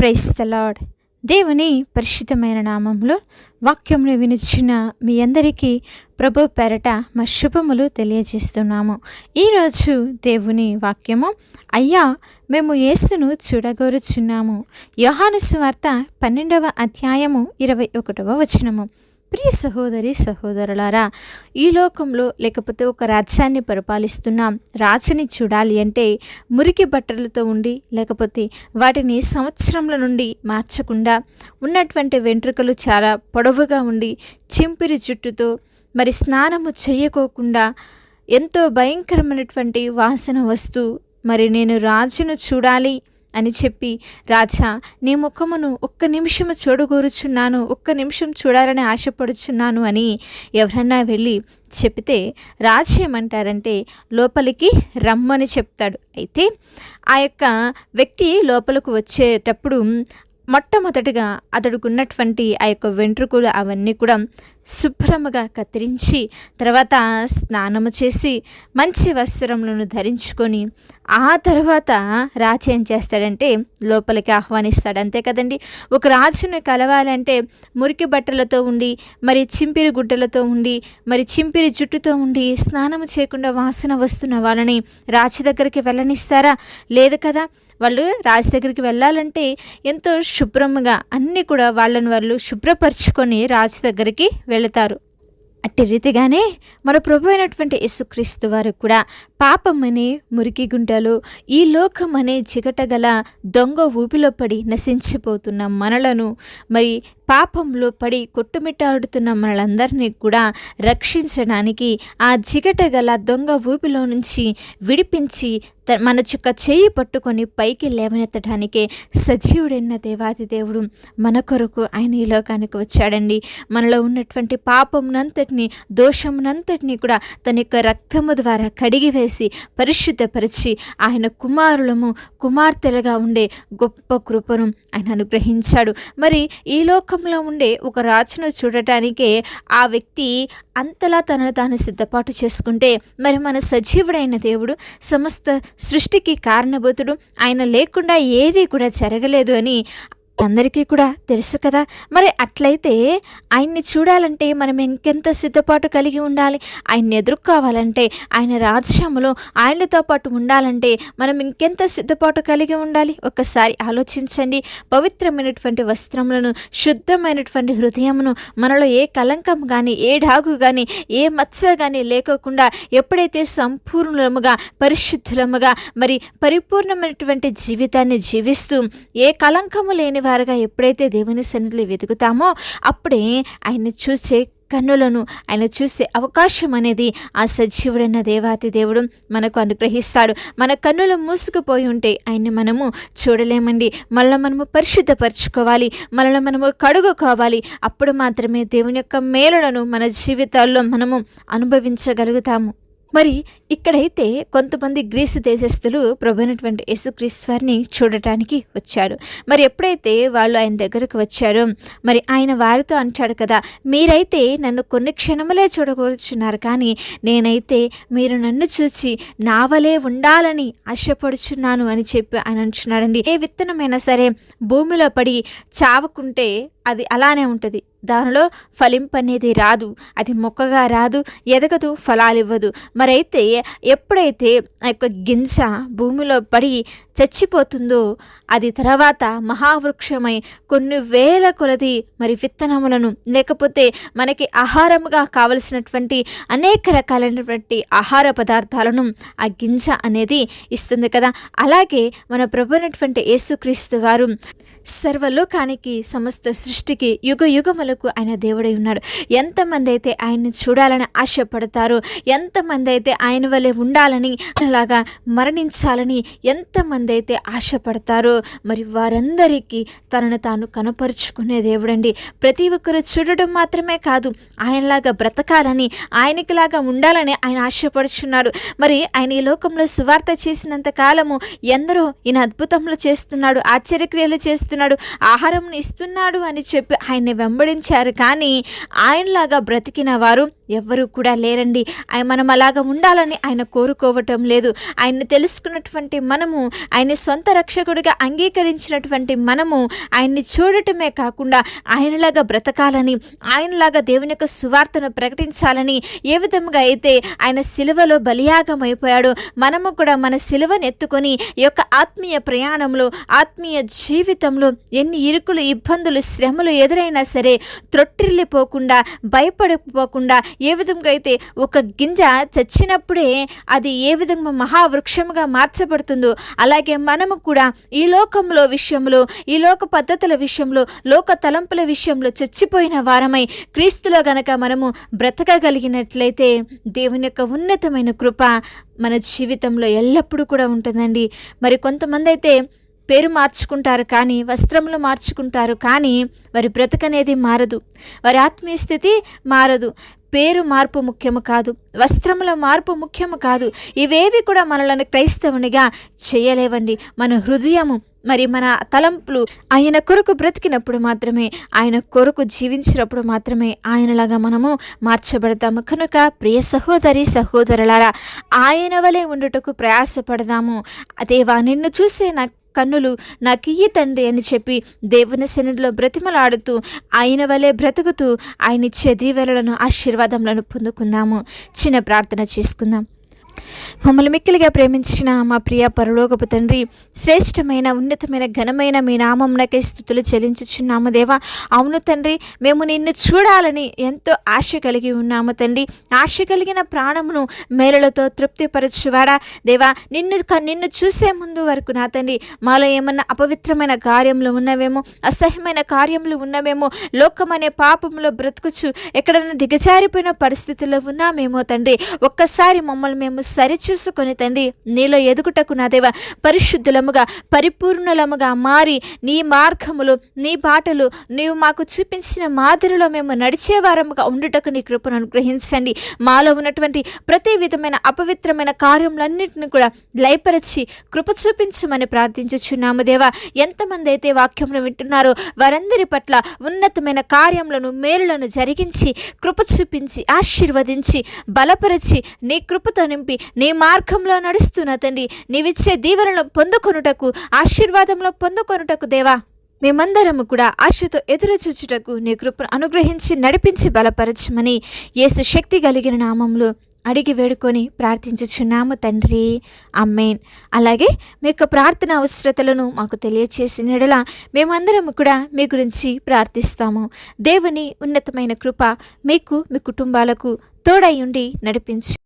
Price the lord దేవుని పరిశుద్ధమైన నామంలో వాక్యంను వినిచిన మీ అందరికీ ప్రభు పెరట మా శుభములు తెలియజేస్తున్నాము. ఈరోజు దేవుని వాక్యము అయ్యా మేము యేసును చూడగోరుచున్నాము. యోహాను వార్త పన్నెండవ అధ్యాయము ఇరవై ఒకటవ వచనము. ప్రియ సహోదరి సహోదరులారా ఈ లోకంలో లేకపోతే ఒక రాజ్యాన్ని పరిపాలిస్తున్న రాజుని చూడాలి అంటే మురికి బట్టలతో ఉండి లేకపోతే వాటిని సంవత్సరంల నుండి మార్చకుండా ఉన్నటువంటి వెంట్రుకలు చాలా పొడవుగా ఉండి చింపిరి జుట్టుతో మరి స్నానము చేయకోకుండా ఎంతో భయంకరమైనటువంటి వాసన వస్తూ మరి నేను రాజును చూడాలి అని చెప్పి రాజా నీ ముఖమును ఒక్క నిమిషము చూడగోరుచున్నాను ఒక్క నిమిషం చూడాలని ఆశపడుచున్నాను అని ఎవరన్నా వెళ్ళి చెప్తే రాజు ఏమంటారంటే లోపలికి రమ్మని చెప్తాడు. అయితే ఆ యొక్క వ్యక్తి లోపలికి వచ్చేటప్పుడు మొట్టమొదటిగా అతడుకున్నటువంటి ఆ యొక్క వెంట్రుకలు అవన్నీ కూడా శుభ్రముగా కత్తిరించి తర్వాత స్నానము చేసి మంచి వస్త్రములను ధరించుకొని ఆ తర్వాత రాజు ఏం చేస్తాడంటే లోపలికి ఆహ్వానిస్తాడు. అంతే కదండి? ఒక రాజుని కలవాలంటే మురికి బట్టలతో ఉండి మరి చింపిరి గుడ్డలతో ఉండి మరి చింపిరి జుట్టుతో ఉండి స్నానము చేయకుండా వాసన వస్తున్న వాళ్ళని రాజు దగ్గరికి వెళ్ళనిస్తారా? లేదు కదా? వాళ్ళు రాజు దగ్గరికి వెళ్ళాలంటే ఎంతో శుభ్రంగా అన్నీ కూడా వాళ్ళని వాళ్ళు శుభ్రపరచుకొని రాజు దగ్గరికి వెళతారు. అట్టి రీతిగానే మన ప్రభు అయినటువంటి యేసుక్రీస్తు వారు కూడా పాపం అనే మురికి గుంటలో ఈ లోకం అనే చిగటగల దొంగ ఊపిలో పడి నశించిపోతున్న మనలను మరి పాపంలో పడి కొట్టుమిట్టాడుతున్న మనలందరినీ కూడా రక్షించడానికి ఆ జిగట గల దొంగ ఊపిలో నుంచి విడిపించి త- మన చుక్క చేయి పట్టుకొని పైకి లేవనెత్తడానికే సజీవుడైన దేవాది దేవుడు మన కొరకు ఆయన ఈ లోకానికి వచ్చాడండి. మనలో ఉన్నటువంటి పాపమునంతటిని దోషమునంతటిని కూడా తన యొక్క రక్తము ద్వారా కడిగి చేసి పరిశుద్ధపరిచి ఆయన కుమారులము కుమార్తెలుగా ఉండే గొప్ప కృపను ఆయన అనుగ్రహించాడు. మరి ఈ లోకంలో ఉండే ఒక రాజును చూడటానికే ఆ వ్యక్తి అంతలా తనను తాను సిద్ధపాటు చేసుకుంటే మరి మన సజీవుడైన దేవుడు సమస్త సృష్టికి కారణభూతుడు ఆయన లేకుండా ఏదీ కూడా జరగలేదు అని అందరికీ కూడా తెలుసు కదా. మరి అట్లయితే ఆయన్ని చూడాలంటే మనం ఇంకెంత సిద్ధపాటు కలిగి ఉండాలి? ఆయన్ని ఎదుర్కోవాలంటే ఆయన రాజ్యములో ఆయనతో పాటు ఉండాలంటే మనం ఇంకెంత సిద్ధపాటు కలిగి ఉండాలి? ఒక్కసారి ఆలోచించండి. పవిత్రమైనటువంటి వస్త్రములను శుద్ధమైనటువంటి హృదయమును మనలో ఏ కలంకం కానీ ఏ డాగు కానీ ఏ మచ్చ కానీ లేకోకుండా ఎప్పుడైతే సంపూర్ణముగా పరిశుద్ధులముగా మరి పరిపూర్ణమైనటువంటి జీవితాన్ని జీవిస్తూ ఏ కలంకము లేని వారుగా ఎప్పుడైతే దేవుని సన్నిధిలో వెతుకుతామో అప్పుడే ఆయన్ని చూసే కన్నులను ఆయన చూసే అవకాశం అనేది ఆ సజీవుడైన దేవాతి దేవుడు మనకు అనుగ్రహిస్తాడు. మన కన్నులు మూసుకుపోయి ఉంటే ఆయన్ని మనము చూడలేమండి. మళ్ళీ మనము పరిశుద్ధపరచుకోవాలి. మనల్ని మనము కడుగుకోవాలి. అప్పుడు మాత్రమే దేవుని యొక్క మేలులను మన జీవితాల్లో మనము అనుభవించగలుగుతాము. మరి ఇక్కడైతే కొంతమంది గ్రీసు దేశస్థులు ప్రభునటువంటి యేసుక్రీస్తు వారిని చూడటానికి వచ్చాడు మరి ఎప్పుడైతే వాళ్ళు ఆయన దగ్గరకు వచ్చారో మరి ఆయన వారితో అంటాడు కదా మీరైతే నన్ను కొన్ని క్షణములే చూడకూర్చున్నారు కానీ నేనైతే మీరు నన్ను చూచి నావలే ఉండాలని ఆశపడుచున్నాను అని చెప్పి ఆయన అంటున్నాడండి. ఏ విత్తనమైనా సరే భూమిలో పడి చావకుంటే అది అలానే ఉంటుంది. దానిలో ఫలింపనేది రాదు. అది మొక్కగా రాదు ఎదగదు ఫలాలు ఇవ్వదు. మరైతే ఎప్పుడైతే ఆ యొక్క గింజ భూమిలో పడి చచ్చిపోతుందో అది తర్వాత మహావృక్షమై కొన్ని వేల కొలది మరి విత్తనములను లేకపోతే మనకి ఆహారముగా కావలసినటువంటి అనేక రకాలైనటువంటి ఆహార పదార్థాలను ఆ గింజ అనేది ఇస్తుంది కదా. అలాగే మన ప్రభునటువంటి యేసుక్రీస్తు వారు సర్వలోకానికి సమస్త సృష్టికి యుగ యుగములకు ఆయన దేవుడై ఉన్నాడు. ఎంతమంది అయితే ఆయన్ని చూడాలని ఆశపడతారో ఎంతమంది అయితే ఆయన వల్లే ఉండాలని అలాగా మరణించాలని ఎంతమంది అయితే ఆశపడతారో మరి వారందరికీ తనను తాను కనపరుచుకునే దేవుడండి. ప్రతి ఒక్కరు చూడడం మాత్రమే కాదు ఆయనలాగా బ్రతకాలని ఆయనకిలాగా ఉండాలని ఆయన ఆశపడుచున్నాడు మరి ఆయన ఈ లోకంలో సువార్త చేసినంత కాలము ఎందరో ఈయన అద్భుతములు చేస్తున్నాడు ఆశ్చర్యక్రియలు చేస్తున్నాడు చేస్తున్నాడు ఆహారం ఇస్తున్నాడు అని చెప్పి ఆయన్ని వెంబడించారు. కానీ ఆయనలాగా బ్రతికిన వారు ఎవ్వరూ కూడా లేరండి. ఆయన మనం అలాగా ఉండాలని ఆయన కోరుకోవటం లేదు. ఆయన్ని తెలుసుకున్నటువంటి మనము ఆయన సొంత రక్షకుడిగా అంగీకరించినటువంటి మనము ఆయన్ని చూడటమే కాకుండా ఆయనలాగా బ్రతకాలని ఆయనలాగా దేవుని యొక్క సువార్తను ప్రకటించాలని ఏ విధంగా అయితే ఆయన సిలువలో బలియాగం అయిపోయాడు మనము కూడా మన సిలువను ఎత్తుకొని యొక్క ఆత్మీయ ప్రయాణంలో ఆత్మీయ జీవితంలో ఎన్ని ఇరుకులు ఇబ్బందులు శ్రమలు ఎదురైనా సరే త్రొట్టిల్లిపోకుండా భయపడిపోకుండా ఏ విధంగా అయితే ఒక గింజ చచ్చినప్పుడే అది ఏ విధంగా మహావృక్షముగా మార్చబడుతుందో అలాగే మనము కూడా ఈ లోకంలో విషయంలో ఈ లోక పద్ధతుల విషయంలో లోక తలంపుల విషయంలో చచ్చిపోయిన వారమై క్రీస్తులో గనక మనము బ్రతకగలిగినట్లయితే దేవుని యొక్క ఉన్నతమైన కృప మన జీవితంలో ఎల్లప్పుడూ కూడా ఉంటుందండి. మరి కొంతమంది అయితే పేరు మార్చుకుంటారు కానీ వస్త్రములు మార్చుకుంటారు కానీ వారి బ్రతకనేది మారదు. వారి ఆత్మీయ స్థితి మారదు. పేరు మార్పు ముఖ్యము కాదు వస్త్రముల మార్పు ముఖ్యము కాదు. ఇవేవి కూడా మనలను క్రైస్తవునిగా చేయలేవండి. మన హృదయము మరి మన తలంపులు ఆయన కొరకు బ్రతికినప్పుడు మాత్రమే ఆయన కొరకు జీవించినప్పుడు మాత్రమే ఆయనలాగా మనము మార్చబడతాము. కనుక ప్రియ సహోదరి సహోదరులారా ఆయన వలె ఉండుటకు ప్రయాసపడదాము. దేవా నిన్ను చూసే నా కన్నులు నాకు తండ్రి అని చెప్పి దేవుని సన్నిధిలో బ్రతిమలాడుతూ ఆయన వలె బ్రతుకుతూ ఆయన ఇచ్చే దీవెనలను ఆశీర్వాదములను పొందుకుందాము. చిన్న ప్రార్థన చేసుకుందాం. మమ్మల్ని మిక్కిలిగా ప్రేమించిన మా ప్రియ పరలోకపు తండ్రి శ్రేష్టమైన ఉన్నతమైన ఘనమైన మీ నామంనకే స్థుతులు చెల్లించుచున్నాము దేవా. అవును తండ్రి మేము నిన్ను చూడాలని ఎంతో ఆశ కలిగి ఉన్నాము తండ్రి. ఆశ కలిగిన ప్రాణమును మేలులతో తృప్తిపరచువాడా? దేవా నిన్ను నిన్ను చూసే ముందు వరకు నా తండ్రి మాలో ఏమన్నా అపవిత్రమైన కార్యములు ఉన్నవేమో అసహ్యమైన కార్యములు ఉన్నవేమో లోకం అనే పాపంలో బ్రతుకుచు ఎక్కడైనా దిగజారిపోయిన పరిస్థితుల్లో ఉన్నామేమో తండ్రి. ఒక్కసారి మమ్మల్ని మేము సరిచూసుకొని తండ్రి నీలో ఎదుగుటకు నా దేవ పరిశుద్ధులముగా పరిపూర్ణులముగా మారి నీ మార్గములు నీ బాటలు నీవు మాకు చూపించిన మాదిరిలో మేము నడిచేవారముగా ఉండుటకు నీ కృపను అనుగ్రహించండి. మాలో ఉన్నటువంటి ప్రతి విధమైన అపవిత్రమైన కార్యములన్నింటిని కూడా లయపరిచి కృప చూపించమని ప్రార్థించుచున్నాము దేవా. ఎంతమంది అయితే వాక్యమును వింటున్నారో వారందరి పట్ల ఉన్నతమైన కార్యములను మేలులను జరిగించి కృప చూపించి ఆశీర్వదించి బలపరిచి నీ కృపతో నింపి నీ మార్గంలో నడుస్తున్న తండ్రి. నీవిచ్చే దీవెనలు పొందుకొనుటకు ఆశీర్వాదంలో పొందుకొనుటకు దేవా. మేమందరము కూడా ఆశతో ఎదురు చూచుటకు నీ కృపను అనుగ్రహించి నడిపించి బలపరచమని ఏసు శక్తి కలిగిన నామంలో అడిగి వేడుకొని ప్రార్థించుచున్నాము తండ్రి. అమ్మేన్ అలాగే మీ యొక్క ప్రార్థన అవసరతలను మాకు తెలియచేసిన యెడల మేమందరము కూడా మీ గురించి ప్రార్థిస్తాము. దేవుని ఉన్నతమైన కృప మీకు మీ కుటుంబాలకు తోడై ఉండి నడిపించు.